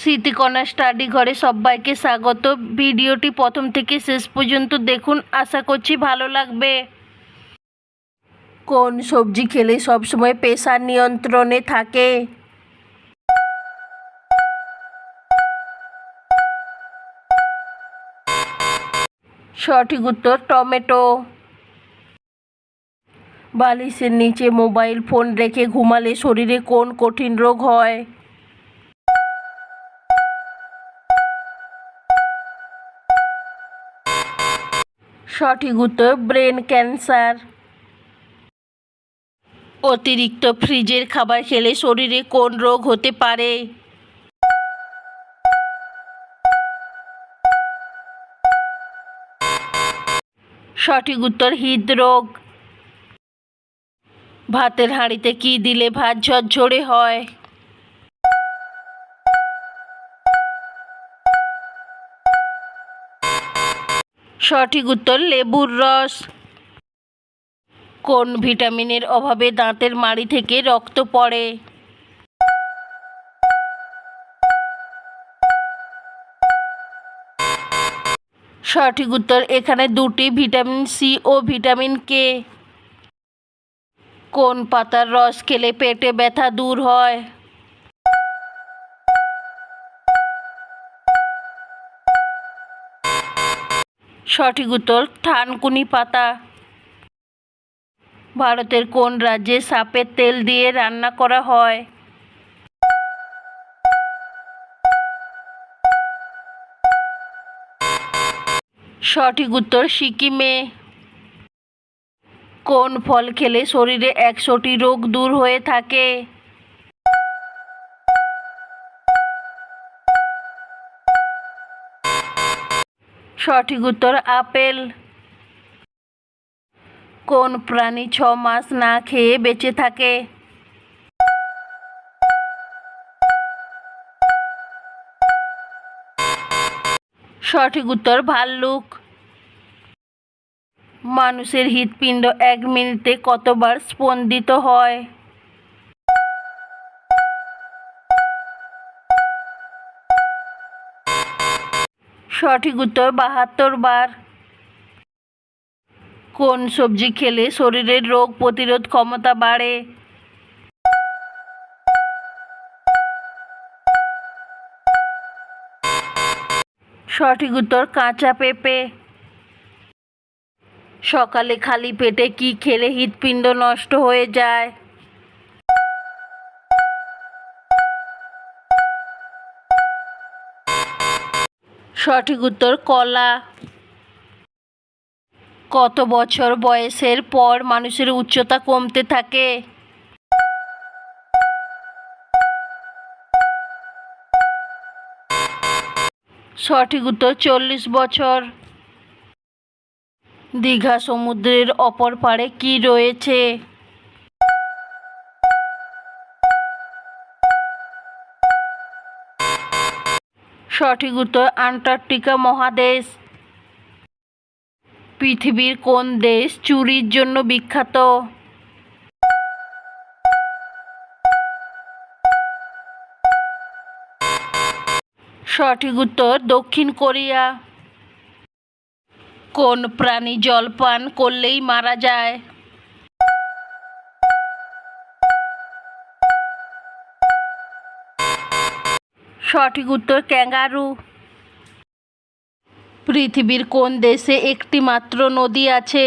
Smritikana study ঘরে সবাইকে স্বাগত। ভিডিওটি প্রথম থেকে শেষ পর্যন্ত দেখুন। আশা করছি ভালো লাগবে। কোন সবজি খেলে সবসময় পেশার নিয়ন্ত্রণে থাকে? সঠিক উত্তর, টমেটো। বালিশের নিচে মোবাইল ফোন রেখে ঘুমালে শরীরে কোন কঠিন রোগ হয়? সঠিক উত্তর, ব্রেন ক্যান্সার। অতিরিক্ত ফ্রিজের খাবার খেলে শরীরে কোন রোগ হতে পারে? সঠিক উত্তর, হৃদরোগ। ভাতের হাঁড়িতে কি দিলে ভাত ঝরঝরে হয়? সঠিক উত্তর, লেবুর রস। কোন ভিটামিনের অভাবে দাঁতের মাড়ি থেকে রক্ত পড়ে? সঠিক উত্তর, এখানে দুটি ভিটামিন সি ও ভিটামিন কে। কোন পাতার রস খেলে পেটে ব্যথা দূর হয়? সঠিক উত্তর, থানকুনি পাতা। ভারতের কোন রাজ্যে সাপের তেল দিয়ে রান্না করা হয়? সঠিক উত্তর, সিকিমে। কোন ফল খেলে শরীরে একশোটি রোগ দূর হয়ে থাকে? সঠিক উত্তর আপেল। কোন প্রাণী ছ মাস না খেয়ে বেঁচে থাকে? সঠিক উত্তর ভাল্লুক। মানুষের হৃৎপিণ্ড এক মিনিটে কতবার স্পন্দিত হয়? সঠিক উত্তর বাহাত্তর বার। কোন সবজি খেলে শরীরের রোগ প্রতিরোধ ক্ষমতা বাড়ে? সঠিক উত্তর কাঁচা পেঁপে। সকালে খালি পেটে কি খেলে হৃৎপিণ্ড নষ্ট হয়ে যায়? সঠিক উত্তর, কলা। কত বছর বয়সের পর মানুষের উচ্চতা কমতে থাকে? সঠিক উত্তর, চল্লিশ বছর। দীঘা সমুদ্রের অপর পাড়ে কি রয়েছে? সঠিক উত্তর, আন্টার্কটিকা মহাদেশ। পৃথিবীর কোন দেশ চুরির জন্য বিখ্যাত? সঠিক উত্তর, দক্ষিণ কোরিয়া। কোন প্রাণী জল পান করলেই মারা যায়? সঠিক উত্তর ক্যাঙ্গারু। পৃথিবীর কোন দেশে একটি মাত্র নদী আছে?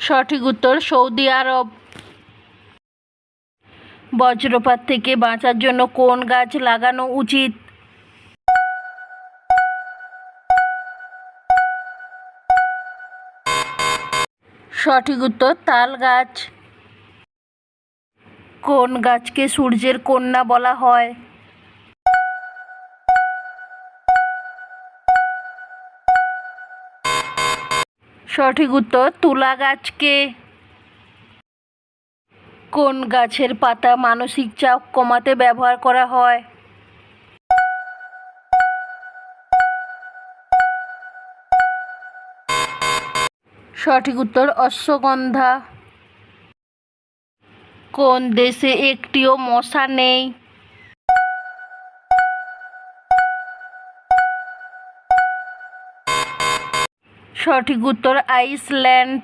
সঠিক উত্তর সৌদি আরব। বজ্রপাত থেকে বাঁচার জন্য কোন গাছ লাগানো উচিত? সঠিক উত্তর, তাল গাছ। কোন গাছকে সূর্যের কন্যা বলা হয়? সঠিক উত্তর, তুলা গাছকে। কোন গাছের পাতা মানসিক চাপ কমাতে ব্যবহার করা হয়? সঠিক উত্তর অশ্বগন্ধা। কোন দেশে একটিও মশা নেই? সঠিক উত্তর আইসল্যান্ড।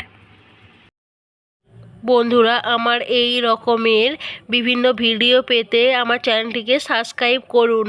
বন্ধুরা, আমার এই রকমের বিভিন্ন ভিডিও পেতে আমার চ্যানেলটিকে সাবস্ক্রাইব করুন।